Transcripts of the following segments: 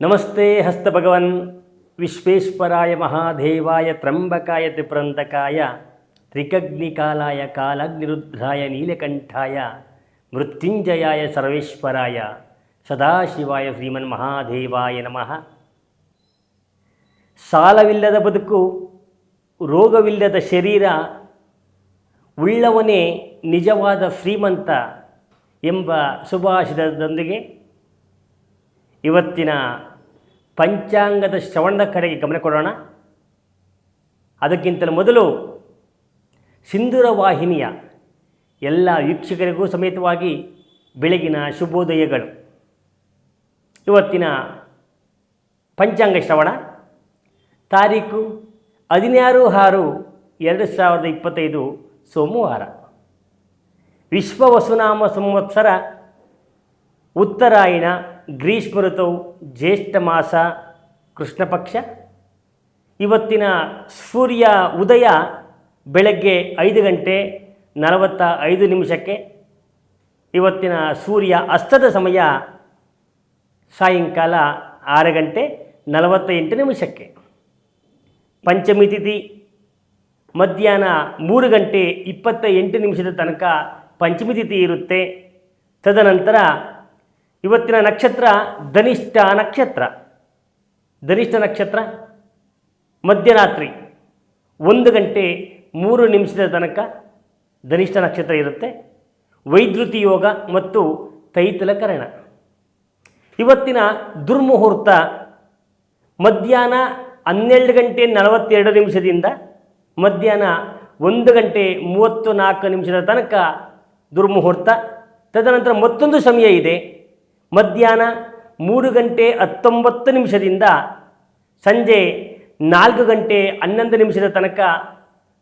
ನಮಸ್ತೆ ಹಸ್ತ ಭಗವನ್ ವಿಶ್ವೇಶ್ವರಾಯ ಮಹಾದೇವಾಯ ತ್ರಂಬಕಾಯ ತ್ರಿಪ್ರಂತಕಾಯ ತ್ರಿಕಗ್ನಿಕಾಲಾಯ ಕಾಲಗ್ನಿರುದ್ರಾಯ ನೀಲಕಂಠಾಯ ಮೃತ್ಯುಂಜಯಾಯ ಸರ್ವೇಶ್ವರಾಯ ಸದಾಶಿವಾಯ ಶ್ರೀಮನ್ ಮಹಾದೇವಾಯ ನಮಃ. ಸಾಲವಿಲ್ಲದ ಬದುಕು, ರೋಗವಿಲ್ಲದ ಶರೀರ, ಉಳ್ಳವನೇ ನಿಜವಾದ ಶ್ರೀಮಂತ ಎಂಬ ಸುಭಾಷಿತದೊಂದಿಗೆ ಇವತ್ತಿನ ಪಂಚಾಂಗದ ಶ್ರವಣದ ಕಡೆಗೆ ಗಮನ ಕೊಡೋಣ. ಅದಕ್ಕಿಂತಲೂ ಮೊದಲು ಸಿಂಧೂರ ವಾಹಿನಿಯ ಎಲ್ಲ ವೀಕ್ಷಕರಿಗೂ ಸಮೇತವಾಗಿ ಬೆಳಗಿನ ಶುಭೋದಯಗಳು. ಇವತ್ತಿನ ಪಂಚಾಂಗ ಶ್ರವಣ ತಾರೀಕು ಹದಿನಾರು ಆರು ಎರಡು ಸಾವಿರದ ಇಪ್ಪತ್ತೈದು ಸೋಮವಾರ. ವಿಶ್ವ ವಸುನಾಮ ಸಂವತ್ಸರ ಉತ್ತರಾಯಣ ಗ್ರೀಷ್ಮ ಋತುವು ಜ್ಯೇಷ್ಠ ಮಾಸ, ಕೃಷ್ಣ ಪಕ್ಷ. ಇವತ್ತಿನ ಸೂರ್ಯ ಉದಯ ಬೆಳಗ್ಗೆ ಐದು ಗಂಟೆ ನಲವತ್ತ ಐದು ನಿಮಿಷಕ್ಕೆ. ಇವತ್ತಿನ ಸೂರ್ಯ ಅಸ್ತದ ಸಮಯ ಸಾಯಂಕಾಲ ಆರು ಗಂಟೆ ನಲವತ್ತ ಎಂಟು ನಿಮಿಷಕ್ಕೆ. ಪಂಚಮಿ ತಿಥಿ ಮಧ್ಯಾಹ್ನ ಮೂರು ಗಂಟೆ ಇಪ್ಪತ್ತ ಎಂಟು ನಿಮಿಷದ ತನಕ ಪಂಚಮಿ ತಿಥಿ ಇರುತ್ತೆ. ತದನಂತರ ಇವತ್ತಿನ ನಕ್ಷತ್ರ ಧನಿಷ್ಠ ನಕ್ಷತ್ರ. ಧನಿಷ್ಠ ನಕ್ಷತ್ರ ಮಧ್ಯರಾತ್ರಿ ಒಂದು ಗಂಟೆ ಮೂರು ನಿಮಿಷದ ತನಕ ಧನಿಷ್ಠ ನಕ್ಷತ್ರ ಇರುತ್ತೆ. ವೈದ್ಯುತಿ ಯೋಗ ಮತ್ತು ತೈತಲಕರಣ. ಇವತ್ತಿನ ದುರ್ಮುಹೂರ್ತ ಮಧ್ಯಾಹ್ನ ಹನ್ನೆರಡು ಗಂಟೆ ನಲವತ್ತೆರಡು ನಿಮಿಷದಿಂದ ಮಧ್ಯಾಹ್ನ ಒಂದು ಗಂಟೆ ಮೂವತ್ತು ನಾಲ್ಕು ನಿಮಿಷದ ತನಕ ದುರ್ಮುಹೂರ್ತ. ತದನಂತರ ಮತ್ತೊಂದು ಸಮಯ ಇದೆ. ಮಧ್ಯಾಹ್ನ ಮೂರು ಗಂಟೆ ಹತ್ತೊಂಬತ್ತು ನಿಮಿಷದಿಂದ ಸಂಜೆ ನಾಲ್ಕು ಗಂಟೆ ಹನ್ನೊಂದು ನಿಮಿಷದ ತನಕ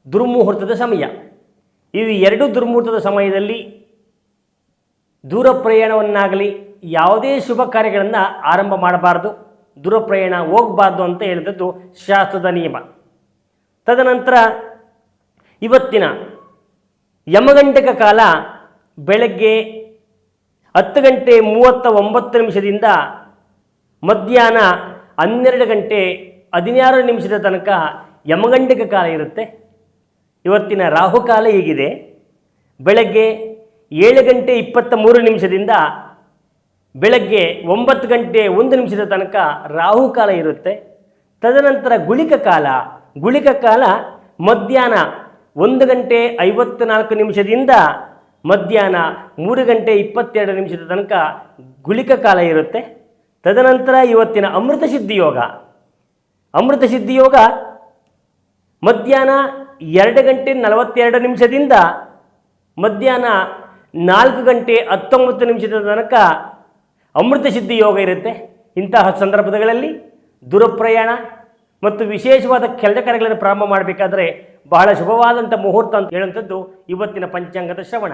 ದುರ್ಮುಹೂರ್ತದ ಸಮಯ. ಇವು ಎರಡು ದುರ್ಮುಹೂರ್ತದ ಸಮಯದಲ್ಲಿ ದೂರ ಪ್ರಯಾಣವನ್ನಾಗಲಿ ಯಾವುದೇ ಶುಭ ಕಾರ್ಯಗಳನ್ನು ಆರಂಭ ಮಾಡಬಾರ್ದು. ದೂರ ಪ್ರಯಾಣ ಹೋಗಬಾರ್ದು ಅಂತ ಹೇಳಿದದ್ದು ಶಾಸ್ತ್ರದ ನಿಯಮ. ತದನಂತರ ಇವತ್ತಿನ ಯಮಗಂಟಕ ಕಾಲ ಬೆಳಗ್ಗೆ ಹತ್ತು ಗಂಟೆ ಮೂವತ್ತ ಒಂಬತ್ತು ನಿಮಿಷದಿಂದ ಮಧ್ಯಾಹ್ನ ಹನ್ನೆರಡು ಗಂಟೆ ಹದಿನಾರು ನಿಮಿಷದ ತನಕ ಯಮಗಂಡಿಕ ಕಾಲ ಇರುತ್ತೆ. ಇವತ್ತಿನ ರಾಹುಕಾಲ ಹೀಗಿದೆ. ಬೆಳಗ್ಗೆ ಏಳು ಗಂಟೆ ಇಪ್ಪತ್ತ ಮೂರು ನಿಮಿಷದಿಂದ ಬೆಳಗ್ಗೆ ಒಂಬತ್ತು ಗಂಟೆ ಒಂದು ನಿಮಿಷದ ತನಕ ರಾಹುಕಾಲ ಇರುತ್ತೆ. ತದನಂತರ ಗುಳಿಕ ಕಾಲ. ಗುಳಿಕ ಕಾಲ ಮಧ್ಯಾಹ್ನ ಒಂದು ಗಂಟೆ ಐವತ್ತು ನಾಲ್ಕು ನಿಮಿಷದಿಂದ ಮಧ್ಯಾಹ್ನ ಮೂರು ಗಂಟೆ ಇಪ್ಪತ್ತೆರಡು ನಿಮಿಷದ ತನಕ ಗುಳಿಕ ಕಾಲ ಇರುತ್ತೆ. ತದನಂತರ ಇವತ್ತಿನ ಅಮೃತ ಸಿದ್ಧಿ ಯೋಗ. ಅಮೃತ ಸಿದ್ಧಿ ಯೋಗ ಮಧ್ಯಾಹ್ನ ಎರಡು ಗಂಟೆ ನಲವತ್ತೆರಡು ನಿಮಿಷದಿಂದ ಮಧ್ಯಾಹ್ನ ನಾಲ್ಕು ಗಂಟೆ ಹತ್ತೊಂಬತ್ತು ನಿಮಿಷದ ತನಕ ಅಮೃತ ಸಿದ್ಧಿ ಯೋಗ ಇರುತ್ತೆ. ಇಂತಹ ಸಂದರ್ಭಗಳಲ್ಲಿ ದುರಪ್ರಯಾಣ ಮತ್ತು ವಿಶೇಷವಾದ ಕೆಲಸ ಕಾರ್ಯಗಳನ್ನು ಪ್ರಾರಂಭ ಮಾಡಬೇಕಾದರೆ ಬಹಳ ಶುಭವಾದಂಥ ಮುಹೂರ್ತ ಅಂತ ಹೇಳುವಂಥದ್ದು ಇವತ್ತಿನ ಪಂಚಾಂಗದ ಶ್ರವಣ.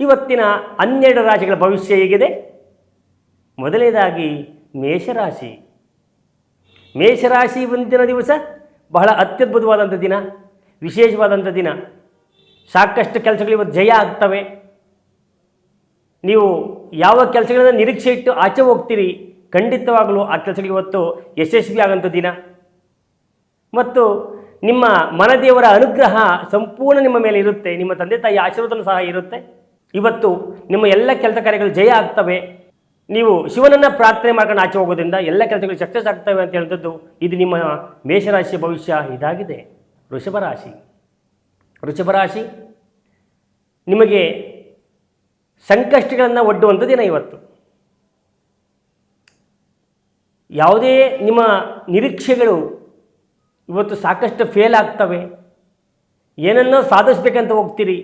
ಇವತ್ತಿನ ಹನ್ನೆರಡು ರಾಶಿಗಳ ಭವಿಷ್ಯ ಹೇಗಿದೆ? ಮೊದಲನೇದಾಗಿ ಮೇಷರಾಶಿ. ಮೇಷರಾಶಿ ಮುಂದಿನ ದಿವಸ ಬಹಳ ಅತ್ಯದ್ಭುತವಾದಂಥ ದಿನ, ವಿಶೇಷವಾದಂಥ ದಿನ. ಸಾಕಷ್ಟು ಕೆಲಸಗಳು ಇವತ್ತು ಜಯ ಆಗ್ತವೆ. ನೀವು ಯಾವ ಕೆಲಸಗಳನ್ನ ನಿರೀಕ್ಷೆ ಇಟ್ಟು ಆಚೆ ಹೋಗ್ತೀರಿ, ಖಂಡಿತವಾಗಲೂ ಆ ಕೆಲಸಗಳು ಇವತ್ತು ಯಶಸ್ವಿ ಆಗೋಂಥ ದಿನ. ಮತ್ತು ನಿಮ್ಮ ಮನದೇವರ ಅನುಗ್ರಹ ಸಂಪೂರ್ಣ ನಿಮ್ಮ ಮೇಲೆ ಇರುತ್ತೆ. ನಿಮ್ಮ ತಂದೆ ತಾಯಿ ಆಶೀರ್ವಾದನೂ ಸಹ ಇರುತ್ತೆ. ಇವತ್ತು ನಿಮ್ಮ ಎಲ್ಲ ಕೆಲಸ ಕಾರ್ಯಗಳು ಜಯ ಆಗ್ತವೆ. ನೀವು ಶಿವನನ್ನು ಪ್ರಾರ್ಥನೆ ಮಾಡ್ಕೊಂಡು ಆಚೆ ಹೋಗೋದ್ರಿಂದ ಎಲ್ಲ ಕೆಲಸಗಳು ಸಕ್ಸಸ್ ಆಗ್ತವೆ ಅಂತ ಹೇಳಿದ್ದು ಇದು ನಿಮ್ಮ ಮೇಷರಾಶಿಯ ಭವಿಷ್ಯ ಇದಾಗಿದೆ. ವೃಷಭ ರಾಶಿ. ವೃಷಭ ರಾಶಿ, ನಿಮಗೆ ಸಂಕಷ್ಟಗಳನ್ನು ಒಡ್ಡುವಂಥ ದಿನ ಇವತ್ತು. ಯಾವುದೇ ನಿಮ್ಮ ನಿರೀಕ್ಷೆಗಳು ಇವತ್ತು ಸಾಕಷ್ಟು ಫೇಲ್ ಆಗ್ತವೆ. ಏನನ್ನೋ ಸಾಧಿಸ್ಬೇಕಂತ ಹೋಗ್ತೀರಿ?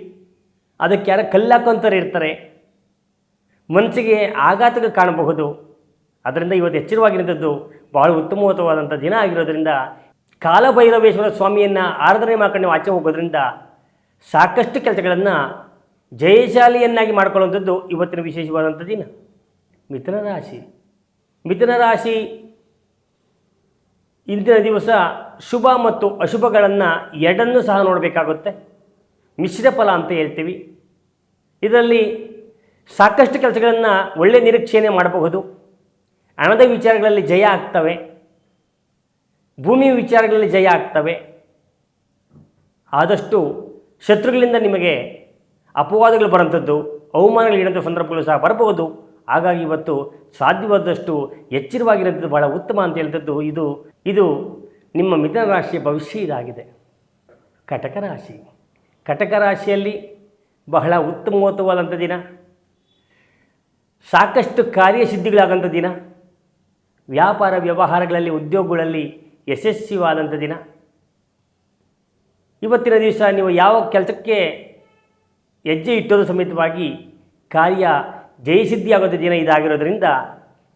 ಅದಕ್ಕೆ ಯಾರೋ ಕಲ್ಲಾಕೊಂತಾರೆ ಇರ್ತಾರೆ. ಮನಸ್ಸಿಗೆ ಆಘಾತಗಳು ಕಾಣಬಹುದು. ಅದರಿಂದ ಇವತ್ತು ಎಚ್ಚರವಾಗಿರುವಂಥದ್ದು ಬಹಳ ಉತ್ತಮವಾದಂಥ ದಿನ ಆಗಿರೋದ್ರಿಂದ ಕಾಲಭೈರವೇಶ್ವರ ಸ್ವಾಮಿಯನ್ನು ಆರಾಧನೆ ಮಾಡ್ಕೊಂಡು ಆಚೆ ಹೋಗೋದ್ರಿಂದ ಸಾಕಷ್ಟು ಕೆಲಸಗಳನ್ನು ಜಯಶಾಲಿಯನ್ನಾಗಿ ಮಾಡ್ಕೊಳ್ಳುವಂಥದ್ದು ಇವತ್ತಿನ ವಿಶೇಷವಾದಂಥ ದಿನ. ಮಿಥುನ ರಾಶಿ. ಮಿಥುನ ರಾಶಿ ಇಂದಿನ ದಿವಸ ಶುಭ ಮತ್ತು ಅಶುಭಗಳನ್ನು ಎರಡನ್ನೂ ಸಹ ನೋಡಬೇಕಾಗುತ್ತೆ. ಮಿಶ್ರ ಫಲ ಅಂತ ಹೇಳ್ತೀವಿ. ಇದರಲ್ಲಿ ಸಾಕಷ್ಟು ಕೆಲಸಗಳನ್ನು ಒಳ್ಳೆಯ ನಿರೀಕ್ಷೆಯೇ ಮಾಡಬಹುದು. ಹಣದ ವಿಚಾರಗಳಲ್ಲಿ ಜಯ ಆಗ್ತವೆ. ಭೂಮಿ ವಿಚಾರಗಳಲ್ಲಿ ಜಯ ಆಗ್ತವೆ. ಆದಷ್ಟು ಶತ್ರುಗಳಿಂದ ನಿಮಗೆ ಅಪವಾದಗಳು ಬರೋಂಥದ್ದು ಅವಮಾನಗಳಿಡಂಥ ಸಂದರ್ಭಗಳು ಸಹ ಬರಬಹುದು. ಹಾಗಾಗಿ ಇವತ್ತು ಸಾಧ್ಯವಾದಷ್ಟು ಎಚ್ಚರವಾಗಿರೋದು ಬಹಳ ಉತ್ತಮ ಅಂತ ಹೇಳಿದದ್ದು ಇದು ಇದು ನಿಮ್ಮ ಮಿಥುನ ರಾಶಿಯ ಭವಿಷ್ಯ ಇದಾಗಿದೆ. ಕಟಕ ರಾಶಿ. ಕಟಕ ರಾಶಿಯಲ್ಲಿ ಬಹಳ ಉತ್ತಮೋತ್ತವಾದಂಥ ದಿನ. ಸಾಕಷ್ಟು ಕಾರ್ಯಸಿದ್ಧಿಗಳಾದಂಥ ದಿನ. ವ್ಯಾಪಾರ ವ್ಯವಹಾರಗಳಲ್ಲಿ, ಉದ್ಯೋಗಗಳಲ್ಲಿ ಯಶಸ್ವಿವಾದಂಥ ದಿನ. ಇವತ್ತಿನ ದಿವಸ ನೀವು ಯಾವ ಕೆಲಸಕ್ಕೆ ಹೆಜ್ಜೆ ಇಟ್ಟೋದು ಸಮೇತವಾಗಿ ಕಾರ್ಯ ಜಯಸಿದ್ಧಿಯಾಗೋದ ದಿನ ಇದಾಗಿರೋದ್ರಿಂದ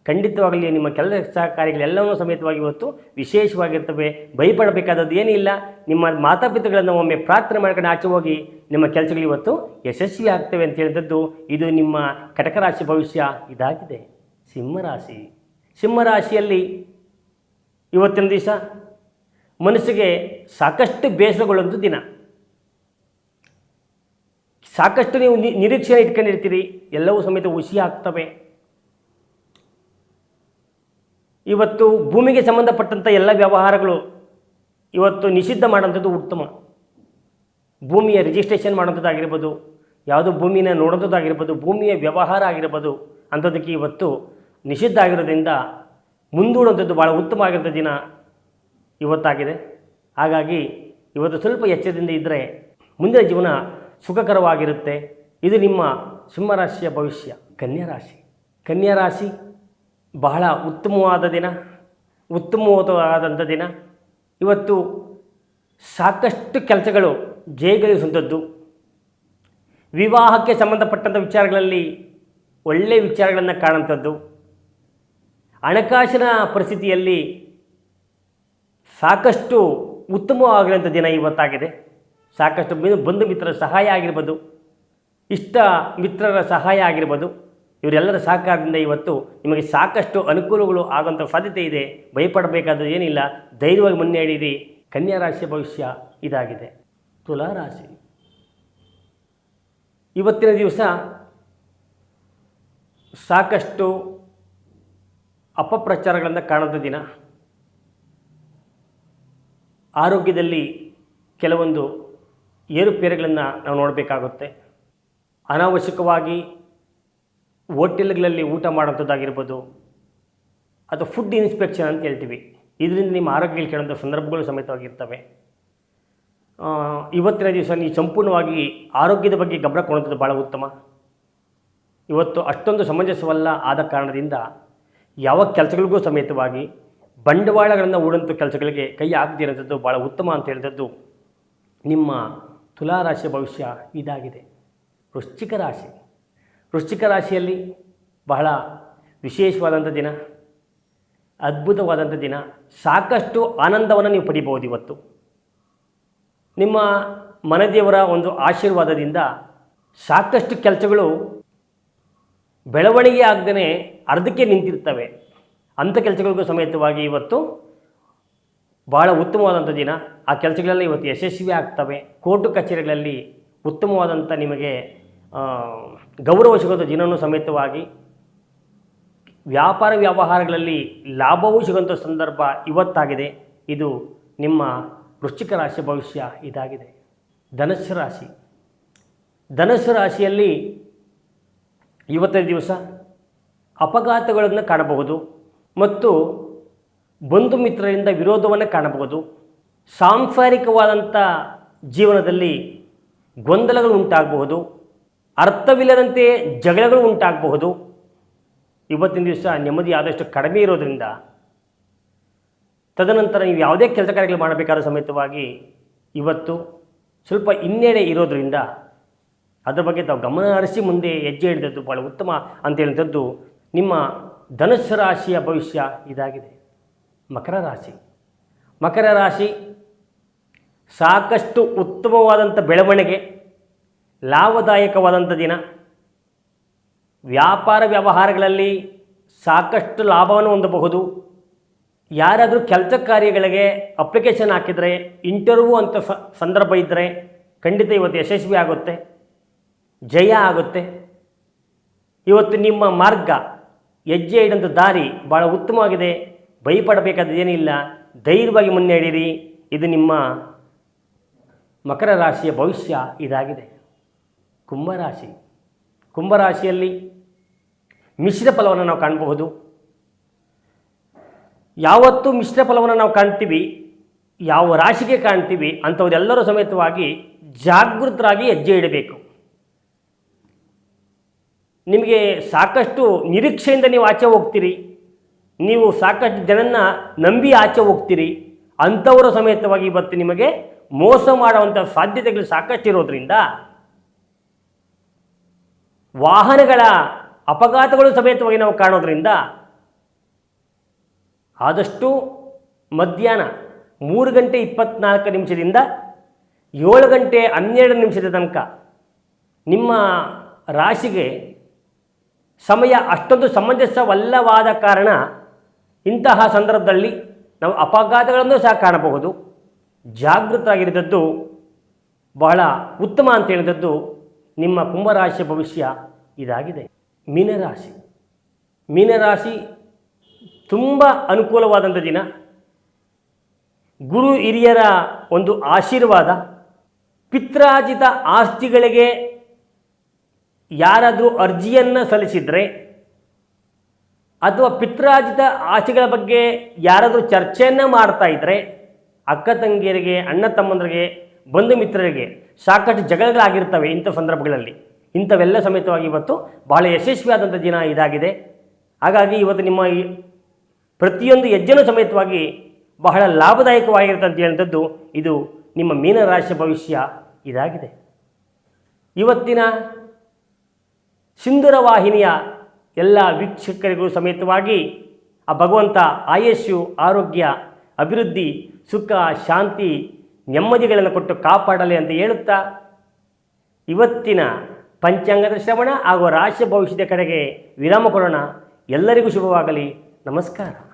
ಖಂಡಿತವಾಗಲಿ ನಿಮ್ಮ ಕೆಲಸ ಕಾರ್ಯಗಳೆಲ್ಲವೂ ಸಮೇತವಾಗಿ ಇವತ್ತು ವಿಶೇಷವಾಗಿರ್ತವೆ. ಭಯಪಡಬೇಕಾದದ್ದು ಏನಿಲ್ಲ. ನಿಮ್ಮ ಮಾತಾಪಿತೃಗಳನ್ನು ಒಮ್ಮೆ ಪ್ರಾರ್ಥನೆ ಮಾಡ್ಕೊಂಡು ಆಚೆ ಹೋಗಿ ನಿಮ್ಮ ಕೆಲಸಗಳು ಇವತ್ತು ಯಶಸ್ವಿ ಆಗ್ತವೆ ಅಂತ ಹೇಳಿದದ್ದು ಇದು ನಿಮ್ಮ ಕಟಕ ರಾಶಿ ಭವಿಷ್ಯ ಇದಾಗಿದೆ. ಸಿಂಹರಾಶಿ. ಸಿಂಹರಾಶಿಯಲ್ಲಿ ಇವತ್ತಿನ ದಿವಸ ಮನಸ್ಸಿಗೆ ಸಾಕಷ್ಟು ಬೇಸರಗೊಳ್ಳುವಂಥ ದಿನ. ಸಾಕಷ್ಟು ನೀವು ನಿರೀಕ್ಷೆ ಇಟ್ಕೊಂಡಿರ್ತೀರಿ. ಎಲ್ಲವೂ ಸಮೇತ ಹುಸಿ ಆಗ್ತವೆ ಇವತ್ತು ಭೂಮಿಗೆ ಸಂಬಂಧಪಟ್ಟಂಥ ಎಲ್ಲ ವ್ಯವಹಾರಗಳು ಇವತ್ತು ನಿಷಿದ್ಧ ಮಾಡುವಂಥದ್ದು ಉತ್ತಮ. ಭೂಮಿಯ ರಿಜಿಸ್ಟ್ರೇಷನ್ ಮಾಡೋಂಥದ್ದಾಗಿರ್ಬೋದು ಯಾವುದೋ ಭೂಮಿನ ನೋಡೋಂಥದ್ದಾಗಿರ್ಬೋದು ಭೂಮಿಯ ವ್ಯವಹಾರ ಆಗಿರ್ಬೋದು, ಅಂಥದ್ದಕ್ಕೆ ಇವತ್ತು ನಿಷಿದ್ಧ ಆಗಿರೋದ್ರಿಂದ ಮುಂದೂಡುವಂಥದ್ದು ಭಾಳ ಉತ್ತಮ ಆಗಿರೋಂಥ ದಿನ ಇವತ್ತಾಗಿದೆ. ಹಾಗಾಗಿ ಇವತ್ತು ಸ್ವಲ್ಪ ಎಚ್ಚರದಿಂದ ಇದ್ದರೆ ಮುಂದಿನ ಜೀವನ ಸುಖಕರವಾಗಿರುತ್ತೆ. ಇದು ನಿಮ್ಮ ಸಿಂಹರಾಶಿಯ ಭವಿಷ್ಯ ಕನ್ಯಾ ರಾಶಿ ಕನ್ಯಾ ರಾಶಿ ಬಹಳ ಉತ್ತಮವಾದ ದಿನ, ಉತ್ತಮವಾದಂಥ ದಿನ. ಇವತ್ತು ಸಾಕಷ್ಟು ಕೆಲಸಗಳು ಜಯಗಳಿಸುವಂಥದ್ದು ವಿವಾಹಕ್ಕೆ ಸಂಬಂಧಪಟ್ಟಂಥ ವಿಚಾರಗಳಲ್ಲಿ ಒಳ್ಳೆಯ ವಿಚಾರಗಳನ್ನು ಕಾಣುವಂಥದ್ದು ಹಣಕಾಸಿನ ಪರಿಸ್ಥಿತಿಯಲ್ಲಿ ಸಾಕಷ್ಟು ಉತ್ತಮವಾಗಿರುವಂಥ ದಿನ ಇವತ್ತಾಗಿದೆ. ಸಾಕಷ್ಟು ಬಂಧು ಮಿತ್ರರ ಸಹಾಯ ಆಗಿರ್ಬೋದು, ಇಷ್ಟ ಮಿತ್ರರ ಸಹಾಯ ಆಗಿರ್ಬೋದು, ಇವರೆಲ್ಲರ ಸಹಕಾರದಿಂದ ಇವತ್ತು ನಿಮಗೆ ಸಾಕಷ್ಟು ಅನುಕೂಲಗಳು ಆಗುವಂಥ ಸಾಧ್ಯತೆ ಇದೆ. ಭಯಪಡಬೇಕಾದ ಏನಿಲ್ಲ. ಧೈರ್ಯವಾಗಿ ಮುನ್ನಡೆಯಿರಿ. ಕನ್ಯಾ ರಾಶಿಯ ಭವಿಷ್ಯ ಇದಾಗಿದೆ. ತುಲಾ ರಾಶಿ. ಇವತ್ತಿನ ದಿವಸ ಸಾಕಷ್ಟು ಅಪಪ್ರಚಾರಗಳನ್ನು ಕಾಣದ ದಿನ. ಆರೋಗ್ಯದಲ್ಲಿ ಕೆಲವೊಂದು ಏರುಪೇರುಗಳನ್ನು ನಾವು ನೋಡಬೇಕಾಗುತ್ತೆ. ಅನಾವಶ್ಯಕವಾಗಿ ಹೋಟೆಲ್ಗಳಲ್ಲಿ ಊಟ ಮಾಡೋಂಥದ್ದಾಗಿರ್ಬೋದು ಅಥವಾ ಫುಡ್ ಇನ್ಸ್ಪೆಕ್ಷನ್ ಅಂತ ಹೇಳ್ತೀವಿ. ಇದರಿಂದ ನಿಮ್ಮ ಆರೋಗ್ಯಕ್ಕೆ ಕೇಳುವಂಥ ಸಂದರ್ಭಗಳು ಸಮೇತವಾಗಿರ್ತವೆ. ಇವತ್ತಿನ ದಿವಸ ನೀವು ಸಂಪೂರ್ಣವಾಗಿ ಆರೋಗ್ಯದ ಬಗ್ಗೆ ಗಮನ ಕೊಡುವಂಥದ್ದು ಭಾಳ ಉತ್ತಮ. ಇವತ್ತು ಅಷ್ಟೊಂದು ಸಮಂಜಸವಲ್ಲ ಆದ ಕಾರಣದಿಂದ ಯಾವ ಕೆಲಸಗಳಿಗೂ ಸಮೇತವಾಗಿ ಬಂಡವಾಳಗಳನ್ನು ಹೂಡಂಥ ಕೆಲಸಗಳಿಗೆ ಕೈ ಹಾಕದಿರೋಂಥದ್ದು ಭಾಳ ಉತ್ತಮ ಅಂತ ಹೇಳಿದದ್ದು ನಿಮ್ಮ ತುಲಾ ರಾಶಿಯ ಭವಿಷ್ಯ ಇದಾಗಿದೆ. ವೃಶ್ಚಿಕ ರಾಶಿ. ವೃಶ್ಚಿಕ ರಾಶಿಯಲ್ಲಿ ಬಹಳ ವಿಶೇಷವಾದಂಥ ದಿನ, ಅದ್ಭುತವಾದಂಥ ದಿನ, ಸಾಕಷ್ಟು ಆನಂದವನ್ನು ನೀವು ಪಡಿಬೋದು ಇವತ್ತು. ನಿಮ್ಮ ಮನೆದೇವರ ಒಂದು ಆಶೀರ್ವಾದದಿಂದ ಸಾಕಷ್ಟು ಕೆಲಸಗಳು ಬೆಳವಣಿಗೆ ಆಗದೇ ಅರ್ಧಕ್ಕೆ ನಿಂತಿರ್ತವೆ. ಅಂಥ ಕೆಲಸಗಳಿಗೂ ಸಮೇತವಾಗಿ ಇವತ್ತು ಭಾಳ ಉತ್ತಮವಾದಂಥ ದಿನ. ಆ ಕೆಲಸಗಳೆಲ್ಲ ಇವತ್ತು ಯಶಸ್ವಿ ಆಗ್ತವೆ. ಕೋರ್ಟು ಕಚೇರಿಗಳಲ್ಲಿ ಉತ್ತಮವಾದಂಥ ನಿಮಗೆ ಗೌರವ ಸಿಗುವಂಥ ದಿನವೂ ಸಮೇತವಾಗಿ ವ್ಯಾಪಾರ ವ್ಯವಹಾರಗಳಲ್ಲಿ ಲಾಭವೂ ಸಿಗುವಂಥ ಸಂದರ್ಭ ಇವತ್ತಾಗಿದೆ. ಇದು ನಿಮ್ಮ ವೃಶ್ಚಿಕ ರಾಶಿ ಭವಿಷ್ಯ ಇದಾಗಿದೆ. ಧನಸ್ಸು ರಾಶಿ. ಧನಸ್ಸು ರಾಶಿಯಲ್ಲಿ ಇವತ್ತಿನ ದಿವಸ ಅಪಘಾತಗಳನ್ನು ಕಾಣಬಹುದು ಮತ್ತು ಬಂಧು ಮಿತ್ರರಿಂದ ವಿರೋಧವನ್ನು ಕಾಣಬಹುದು. ಸಾಂಸಾರಿಕವಾದಂಥ ಜೀವನದಲ್ಲಿ ಗೊಂದಲಗಳು ಉಂಟಾಗಬಹುದು. ಅರ್ಥವಿಲ್ಲದಂತೆ ಜಗಳಗಳು ಉಂಟಾಗಬಹುದು. ಇವತ್ತಿನ ದಿವಸ ನೆಮ್ಮದಿ ಆದಷ್ಟು ಕಡಿಮೆ ಇರೋದರಿಂದ ತದನಂತರ ನೀವು ಯಾವುದೇ ಕೆಲಸ ಕಾರ್ಯಗಳು ಮಾಡಬೇಕಾದ ಸಮೇತವಾಗಿ ಇವತ್ತು ಸ್ವಲ್ಪ ಇನ್ನೆಡೆ ಇರೋದರಿಂದ ಅದರ ಬಗ್ಗೆ ತಾವು ಗಮನ ಹರಿಸಿ ಮುಂದೆ ಹೆಜ್ಜೆ ಹಿಡಿದದ್ದು ಭಾಳ ಉತ್ತಮ ಅಂತ ಹೇಳಿದಂಥದ್ದು ನಿಮ್ಮ ಧನುಸ್ಸು ರಾಶಿಯ ಭವಿಷ್ಯ ಇದಾಗಿದೆ. ಮಕರ ರಾಶಿ. ಮಕರ ರಾಶಿ ಸಾಕಷ್ಟು ಉತ್ತಮವಾದಂಥ ಬೆಳವಣಿಗೆ, ಲಾಭದಾಯಕವಾದಂಥ ದಿನ. ವ್ಯಾಪಾರ ವ್ಯವಹಾರಗಳಲ್ಲಿ ಸಾಕಷ್ಟು ಲಾಭವನ್ನು ಹೊಂದಬಹುದು. ಯಾರಾದರೂ ಕೆಲಸ ಕಾರ್ಯಗಳಿಗೆ ಅಪ್ಲಿಕೇಶನ್ ಹಾಕಿದರೆ ಇಂಟರ್ವ್ಯೂ ಅಂತ ಸಂದರ್ಭ ಇದ್ದರೆ ಖಂಡಿತ ಇವತ್ತು ಯಶಸ್ವಿ ಆಗುತ್ತೆ, ಜಯ ಆಗುತ್ತೆ. ಇವತ್ತು ನಿಮ್ಮ ಮಾರ್ಗ ಹೆಜ್ಜೆ ಇಡಂಥ ದಾರಿ ಭಾಳ ಉತ್ತಮವಾಗಿದೆ. ಭಯಪಡಬೇಕಾದ ಏನಿಲ್ಲ. ಧೈರ್ಯವಾಗಿ ಮುನ್ನಡೆಯಿರಿ. ಇದು ನಿಮ್ಮ ಮಕರ ರಾಶಿಯ ಭವಿಷ್ಯ ಇದಾಗಿದೆ. ಕುಂಭರಾಶಿ ಕುಂಭರಾಶಿಯಲ್ಲಿ ಮಿಶ್ರ ಫಲವನ್ನು ನಾವು ಕಾಣಬಹುದು. ಯಾವತ್ತು ಮಿಶ್ರ ಫಲವನ್ನು ನಾವು ಕಾಣ್ತೀವಿ, ಯಾವ ರಾಶಿಗೆ ಕಾಣ್ತೀವಿ ಅಂಥವರೆಲ್ಲರೂ ಸಮೇತವಾಗಿ ಜಾಗೃತರಾಗಿ ಹೆಜ್ಜೆ ಇಡಬೇಕು. ನಿಮಗೆ ಸಾಕಷ್ಟು ನಿರೀಕ್ಷೆಯಿಂದ ನೀವು ಆಚೆ ಹೋಗ್ತೀರಿ, ನೀವು ಸಾಕಷ್ಟು ಜನನ್ನ ನಂಬಿ ಆಚೆ ಹೋಗ್ತೀರಿ, ಅಂಥವರ ಸಮೇತವಾಗಿ ಇವತ್ತು ನಿಮಗೆ ಮೋಸ ಮಾಡುವಂಥ ಸಾಧ್ಯತೆಗಳು ಸಾಕಷ್ಟು ಇರೋದ್ರಿಂದ ವಾಹನಗಳ ಅಪಘಾತಗಳು ಸಮೇತವಾಗಿ ನಾವು ಕಾಣೋದ್ರಿಂದ ಆದಷ್ಟು ಮಧ್ಯಾಹ್ನ ಮೂರು ಗಂಟೆ ಇಪ್ಪತ್ನಾಲ್ಕು ನಿಮಿಷದಿಂದ ಏಳು ಗಂಟೆ ಹನ್ನೆರಡು ನಿಮಿಷದ ತನಕ ನಿಮ್ಮ ರಾಶಿಗೆ ಸಮಯ ಅಷ್ಟೊಂದು ಸಮಂಜಸವಲ್ಲವಾದ ಕಾರಣ ಇಂತಹ ಸಂದರ್ಭದಲ್ಲಿ ನಾವು ಅಪಘಾತಗಳನ್ನು ಸಹ ಕಾಣಬಹುದು. ಜಾಗೃತರಾಗಿರಿದದ್ದು ಬಹಳ ಉತ್ತಮ ಅಂತ ಹೇಳಿದದ್ದು ನಿಮ್ಮ ಕುಂಭರಾಶಿಯ ಭವಿಷ್ಯ ಇದಾಗಿದೆ. ಮೀನರಾಶಿ. ಮೀನರಾಶಿ ತುಂಬ ಅನುಕೂಲವಾದಂಥ ದಿನ. ಗುರು ಹಿರಿಯರ ಒಂದು ಆಶೀರ್ವಾದ, ಪಿತ್ರಾರ್ಜಿತ ಆಸ್ತಿಗಳಿಗೆ ಯಾರಾದರೂ ಅರ್ಜಿಯನ್ನು ಸಲ್ಲಿಸಿದರೆ, ಅಥವಾ ಪಿತ್ರಾರ್ಜಿತ ಆಸ್ತಿಗಳ ಬಗ್ಗೆ ಯಾರಾದರೂ ಚರ್ಚೆಯನ್ನು ಮಾಡ್ತಾ ಇದ್ದರೆ ಅಕ್ಕ ತಂಗಿಯರಿಗೆ, ಅಣ್ಣ ತಮ್ಮಂದರಿಗೆ, ಬಂಧು ಮಿತ್ರರಿಗೆ ಸಾಕಷ್ಟು ಜಗಳಗಳಾಗಿರ್ತವೆ ಇಂಥ ಸಂದರ್ಭಗಳಲ್ಲಿ. ಇಂಥವೆಲ್ಲ ಸಮೇತವಾಗಿ ಇವತ್ತು ಬಹಳ ಯಶಸ್ವಿಯಾದಂಥ ದಿನ ಇದಾಗಿದೆ. ಹಾಗಾಗಿ ಇವತ್ತು ನಿಮ್ಮ ಈ ಪ್ರತಿಯೊಂದು ಹೆಜ್ಜೆನೂ ಸಮೇತವಾಗಿ ಬಹಳ ಲಾಭದಾಯಕವಾಗಿರುತ್ತೆ ಅಂತ ಇದು ನಿಮ್ಮ ಮೀನರಾಶಿಯ ಭವಿಷ್ಯ ಇದಾಗಿದೆ. ಇವತ್ತಿನ ಸಿಂಧೂರ ವಾಹಿನಿಯ ಎಲ್ಲ ವೀಕ್ಷಕರಿಗೂ ಸಮೇತವಾಗಿ ಆ ಭಗವಂತ ಆಯಸ್ಸು, ಆರೋಗ್ಯ, ಅಭಿವೃದ್ಧಿ, ಸುಖ, ಶಾಂತಿ, ನೆಮ್ಮದಿಗಳನ್ನು ಕೊಟ್ಟು ಕಾಪಾಡಲಿ ಅಂತ ಹೇಳುತ್ತಾ ಇವತ್ತಿನ ಪಂಚಾಂಗದ ಶ್ರವಣ ಹಾಗೂ ರಾಶಿ ಭವಿಷ್ಯದ ಕಡೆಗೆ ವಿರಾಮ ಕೊಡೋಣ. ಎಲ್ಲರಿಗೂ ಶುಭವಾಗಲಿ. ನಮಸ್ಕಾರ.